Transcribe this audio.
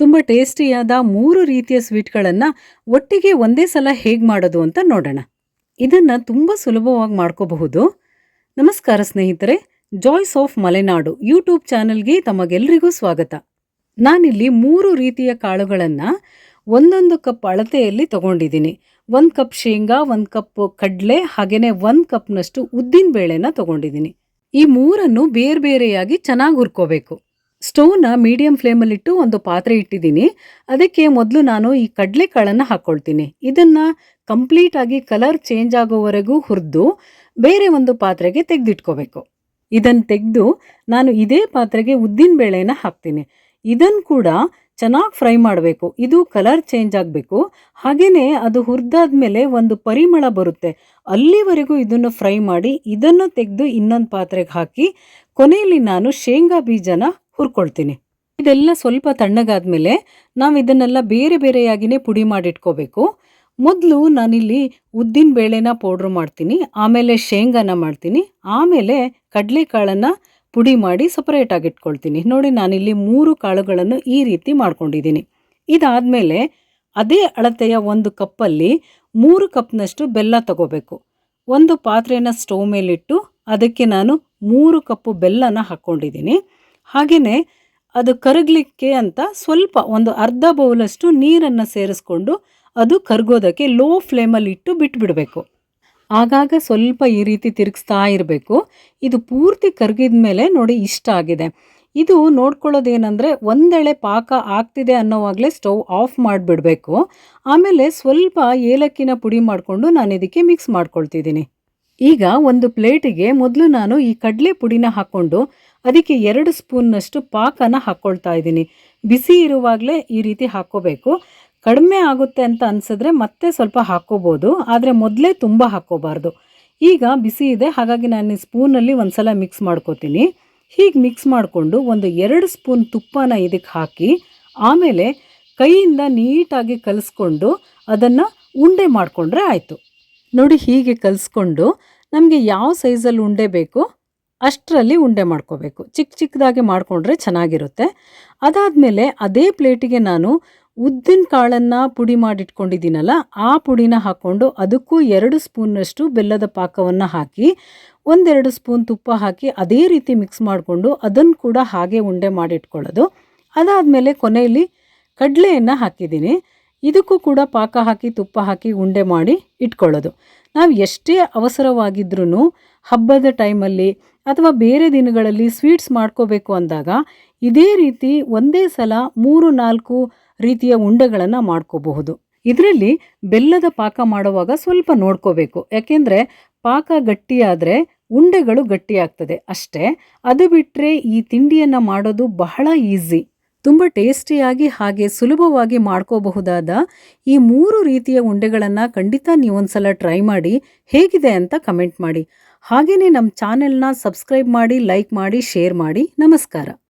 ತುಂಬ ಟೇಸ್ಟಿಯಾದ ಮೂರು ರೀತಿಯ ಸ್ವೀಟ್ಗಳನ್ನು ಒಟ್ಟಿಗೆ ಒಂದೇ ಸಲ ಹೇಗೆ ಮಾಡೋದು ಅಂತ ನೋಡೋಣ. ಇದನ್ನು ತುಂಬ ಸುಲಭವಾಗಿ ಮಾಡ್ಕೋಬಹುದು. ನಮಸ್ಕಾರ ಸ್ನೇಹಿತರೆ ಜಾಯ್ಸ್ ಆಫ್ ಮಲೆನಾಡು ಯೂಟ್ಯೂಬ್ ಚಾನೆಲ್ಗೆ ತಮಗೆಲ್ಲರಿಗೂ ಸ್ವಾಗತ. ನಾನಿಲ್ಲಿ ಮೂರು ರೀತಿಯ ಕಾಳುಗಳನ್ನು ಒಂದೊಂದು ಕಪ್ ಅಳತೆಯಲ್ಲಿ ತಗೊಂಡಿದ್ದೀನಿ. ಒಂದು ಕಪ್ ಶೇಂಗಾ, ಒಂದು ಕಪ್ ಕಡಲೆ ಹಾಗೆಯೇ ಒಂದು ಕಪ್ನಷ್ಟು ಉದ್ದಿನ ಬೇಳೆನ ತಗೊಂಡಿದ್ದೀನಿ. ಈ ಮೂರನ್ನು ಬೇರೆ ಬೇರೆಯಾಗಿ ಚೆನ್ನಾಗಿ ಹುರ್ಕೋಬೇಕು. ಸ್ಟೌವ್ನ ಮೀಡಿಯಂ ಫ್ಲೇಮಲ್ಲಿಟ್ಟು ಒಂದು ಪಾತ್ರೆ ಇಟ್ಟಿದ್ದೀನಿ. ಅದಕ್ಕೆ ಮೊದಲು ನಾನು ಈ ಕಡಲೆಕಾಳನ್ನು ಹಾಕ್ಕೊಳ್ತೀನಿ ಇದನ್ನು ಕಂಪ್ಲೀಟಾಗಿ ಕಲರ್ ಚೇಂಜ್ ಆಗೋವರೆಗೂ ಹುರಿದು ಬೇರೆ ಒಂದು ಪಾತ್ರೆಗೆ ತೆಗೆದಿಟ್ಕೋಬೇಕು. ಇದನ್ನು ತೆಗೆದು ನಾನು ಇದೇ ಪಾತ್ರೆಗೆ ಉದ್ದಿನ ಬೇಳೆನ ಹಾಕ್ತೀನಿ. ಇದನ್ನು ಕೂಡ ಚೆನ್ನಾಗಿ ಫ್ರೈ ಮಾಡಬೇಕು. ಇದು ಕಲರ್ ಚೇಂಜ್ ಆಗಬೇಕು. ಹಾಗೆಯೇ ಅದು ಹುರಿದಾದ್ಮೇಲೆ ಒಂದು ಪರಿಮಳ ಬರುತ್ತೆ. ಅಲ್ಲಿವರೆಗೂ ಇದನ್ನು ಫ್ರೈ ಮಾಡಿ ಇದನ್ನು ತೆಗೆದು ಇನ್ನೊಂದು ಪಾತ್ರೆಗೆ ಹಾಕಿ ಕೊನೆಯಲ್ಲಿ ನಾನು ಶೇಂಗಾ ಬೀಜನ ಹುರ್ಕೊಳ್ತೀನಿ. ಇದೆಲ್ಲ ಸ್ವಲ್ಪ ತಣ್ಣಗಾದ್ಮೇಲೆ ನಾವು ಇದನ್ನೆಲ್ಲ ಬೇರೆ ಬೇರೆಯಾಗಿಯೇ ಪುಡಿ ಮಾಡಿಟ್ಕೋಬೇಕು. ಮೊದಲು ನಾನಿಲ್ಲಿ ಉದ್ದಿನ ಬೇಳೆನ ಪೌಡ್ರ್ ಮಾಡ್ತೀನಿ, ಆಮೇಲೆ ಶೇಂಗಾನ ಮಾಡ್ತೀನಿ, ಆಮೇಲೆ ಕಡಲೆಕಾಳನ್ನು ಪುಡಿ ಮಾಡಿ ಸಪರೇಟಾಗಿ ಇಟ್ಕೊಳ್ತೀನಿ. ನೋಡಿ ನಾನಿಲ್ಲಿ ಮೂರು ಕಾಳುಗಳನ್ನು ಈ ರೀತಿ ಮಾಡ್ಕೊಂಡಿದ್ದೀನಿ. ಇದಾದಮೇಲೆ ಅದೇ ಅಳತೆಯ ಒಂದು ಕಪ್ಪಲ್ಲಿ ಮೂರು ಕಪ್ನಷ್ಟು ಬೆಲ್ಲ ತಗೋಬೇಕು. ಒಂದು ಪಾತ್ರೆಯನ್ನು ಸ್ಟವ್ ಮೇಲಿಟ್ಟು ಅದಕ್ಕೆ ನಾನು ಮೂರು ಕಪ್ಪು ಬೆಲ್ಲನ ಹಾಕ್ಕೊಂಡಿದ್ದೀನಿ. ಹಾಗೆಯೇ ಅದು ಕರಗಲಿಕ್ಕೆ ಅಂತ ಸ್ವಲ್ಪ ಒಂದು ಅರ್ಧ ಬೌಲಷ್ಟು ನೀರನ್ನು ಸೇರಿಸ್ಕೊಂಡು ಅದು ಕರಗೋದಕ್ಕೆ ಲೋ ಫ್ಲೇಮಲ್ಲಿ ಇಟ್ಟು ಬಿಟ್ಬಿಡಬೇಕು. ಆಗಾಗ ಸ್ವಲ್ಪ ಈ ರೀತಿ ತಿರುಗಿಸ್ತಾ ಇರಬೇಕು. ಇದು ಪೂರ್ತಿ ಕರಗಿದ ಮೇಲೆ ನೋಡಿ ಇಷ್ಟ ಆಗಿದೆ. ಇದು ನೋಡ್ಕೊಳ್ಳೋದೇನೆಂದರೆ ಒಂದೆಳೆ ಪಾಕ ಆಗ್ತಿದೆ ಅನ್ನೋವಾಗಲೇ ಸ್ಟವ್ ಆಫ್ ಮಾಡಿಬಿಡಬೇಕು. ಆಮೇಲೆ ಸ್ವಲ್ಪ ಏಲಕ್ಕಿನ ಪುಡಿ ಮಾಡಿಕೊಂಡು ನಾನು ಇದಕ್ಕೆ ಮಿಕ್ಸ್ ಮಾಡ್ಕೊಳ್ತಿದ್ದೀನಿ. ಈಗ ಒಂದು ಪ್ಲೇಟಿಗೆ ಮೊದಲು ನಾನು ಈ ಕಡಲೆ ಪುಡಿನ ಹಾಕ್ಕೊಂಡು ಅದಕ್ಕೆ ಎರಡು ಸ್ಪೂನ್ನಷ್ಟು ಪಾಕನ ಹಾಕ್ಕೊಳ್ತಾ ಇದ್ದೀನಿ. ಬಿಸಿ ಇರುವಾಗಲೇ ಈ ರೀತಿ ಹಾಕ್ಕೋಬೇಕು. ಕಡಿಮೆ ಆಗುತ್ತೆ ಅಂತ ಅನಿಸಿದ್ರೆ ಮತ್ತೆ ಸ್ವಲ್ಪ ಹಾಕ್ಕೋಬೋದು, ಆದರೆ ಮೊದಲೇ ತುಂಬ ಹಾಕ್ಕೋಬಾರ್ದು. ಈಗ ಬಿಸಿ ಇದೆ, ಹಾಗಾಗಿ ನಾನು ಈ ಸ್ಪೂನಲ್ಲಿ ಒಂದು ಸಲ ಮಿಕ್ಸ್ ಮಾಡ್ಕೋತೀನಿ. ಹೀಗೆ ಮಿಕ್ಸ್ ಮಾಡಿಕೊಂಡು ಒಂದು ಎರಡು ಸ್ಪೂನ್ ತುಪ್ಪನ ಇದಕ್ಕೆ ಹಾಕಿ, ಆಮೇಲೆ ಕೈಯಿಂದ ನೀಟಾಗಿ ಕಲಿಸ್ಕೊಂಡು ಅದನ್ನು ಉಂಡೆ ಮಾಡಿಕೊಂಡ್ರೆ ಆಯಿತು. ನೋಡಿ ಹೀಗೆ ಕಲಿಸ್ಕೊಂಡು ನಮಗೆ ಯಾವ ಸೈಜಲ್ಲಿ ಉಂಡೆ ಬೇಕು ಅಷ್ಟರಲ್ಲಿ ಉಂಡೆ ಮಾಡ್ಕೋಬೇಕು. ಚಿಕ್ಕ ಚಿಕ್ಕದಾಗಿ ಮಾಡಿಕೊಂಡ್ರೆ ಚೆನ್ನಾಗಿರುತ್ತೆ. ಅದಾದಮೇಲೆ ಅದೇ ಪ್ಲೇಟಿಗೆ ನಾನು ಉದ್ದಿನ ಕಾಳನ್ನು ಪುಡಿ ಮಾಡಿಟ್ಕೊಂಡಿದ್ದೀನಲ್ಲ, ಆ ಪುಡಿನ ಹಾಕ್ಕೊಂಡು ಅದಕ್ಕೂ ಎರಡು ಸ್ಪೂನ್ನಷ್ಟು ಬೆಲ್ಲದ ಪಾಕವನ್ನು ಹಾಕಿ, ಒಂದೆರಡು ಸ್ಪೂನ್ ತುಪ್ಪ ಹಾಕಿ ಅದೇ ರೀತಿ ಮಿಕ್ಸ್ ಮಾಡಿಕೊಂಡು ಅದನ್ನು ಕೂಡ ಹಾಗೆ ಉಂಡೆ ಮಾಡಿಟ್ಕೊಳ್ಳೋದು. ಅದಾದಮೇಲೆ ಕೊನೆಯಲ್ಲಿ ಕಡಲೆಯನ್ನು ಹಾಕಿದ್ದೀನಿ. ಇದಕ್ಕೂ ಕೂಡ ಪಾಕ ಹಾಕಿ, ತುಪ್ಪ ಹಾಕಿ, ಉಂಡೆ ಮಾಡಿ ಇಟ್ಕೊಳ್ಳೋದು. ನಾವು ಎಷ್ಟೇ ಅವಸರವಾಗಿದ್ರೂ ಹಬ್ಬದ ಟೈಮಲ್ಲಿ ಅಥವಾ ಬೇರೆ ದಿನಗಳಲ್ಲಿ ಸ್ವೀಟ್ಸ್ ಮಾಡ್ಕೋಬೇಕು ಅಂದಾಗ ಇದೇ ರೀತಿ ಒಂದೇ ಸಲ ಮೂರು, ನಾಲ್ಕು ರೀತಿಯ ಉಂಡೆಗಳನ್ನು ಮಾಡ್ಕೋಬಹುದು. ಇದರಲ್ಲಿ ಬೆಲ್ಲದ ಪಾಕ ಮಾಡುವಾಗ ಸ್ವಲ್ಪ ನೋಡ್ಕೋಬೇಕು. ಯಾಕೆಂದರೆ ಪಾಕ ಗಟ್ಟಿಯಾದರೆ ಉಂಡೆಗಳು ಗಟ್ಟಿಯಾಗ್ತದೆ ಅಷ್ಟೇ. ಅದು ಬಿಟ್ಟರೆ ಈ ತಿಂಡಿಯನ್ನು ಮಾಡೋದು ಬಹಳ ಈಸಿ. ತುಂಬ ಟೇಸ್ಟಿಯಾಗಿ ಹಾಗೆ ಸುಲಭವಾಗಿ ಮಾಡ್ಕೋಬಹುದಾದ ಈ ಮೂರು ರೀತಿಯ ಉಂಡೆಗಳನ್ನು ಖಂಡಿತ ನೀವೊಂದ್ಸಲ ಟ್ರೈ ಮಾಡಿ ಹೇಗಿದೆ ಅಂತ ಕಮೆಂಟ್ ಮಾಡಿ. ಹಾಗೆಯೇ ನಮ್ಮ ಚಾನೆಲ್ನ ಸಬ್ಸ್ಕ್ರೈಬ್ ಮಾಡಿ, ಲೈಕ್ ಮಾಡಿ, ಶೇರ್ ಮಾಡಿ. ನಮಸ್ಕಾರ.